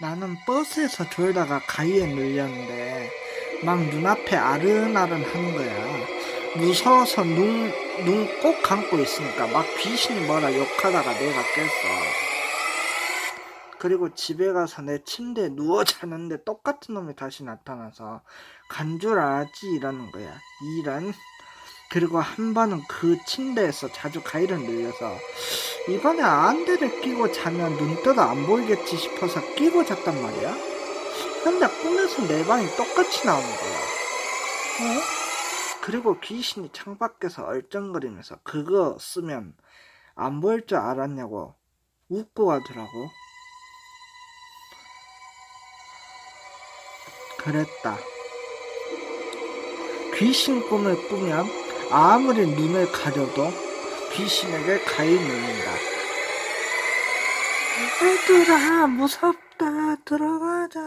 나는 버스에서 졸다가 가위에 눌렸는데 막 눈앞에 아른아른 하는 거야. 무서워서 눈, 눈 꼭 감고 있으니까 막 귀신이 뭐라 욕하다가 내가 깼어. 그리고 집에 가서 내 침대에 누워 자는데 똑같은 놈이 다시 나타나서 간 줄 알았지 이러는 거야. 이런. 그리고 한 번은 그 침대에서 자주 가위를 눌려서 이번에 안대를 끼고 자면 눈 떠도 안 보이겠지 싶어서 끼고 잤단 말이야. 근데 꿈에서 내 방이 똑같이 나오는 거야. 어? 그리고 귀신이 창밖에서 얼쩡거리면서 그거 쓰면 안 보일 줄 알았냐고 웃고 가더라고. 그랬다. 귀신 꿈을 꾸면 아무리 눈을 가려도 귀신에게 눌린다. 얘들아 무섭다 들어가자.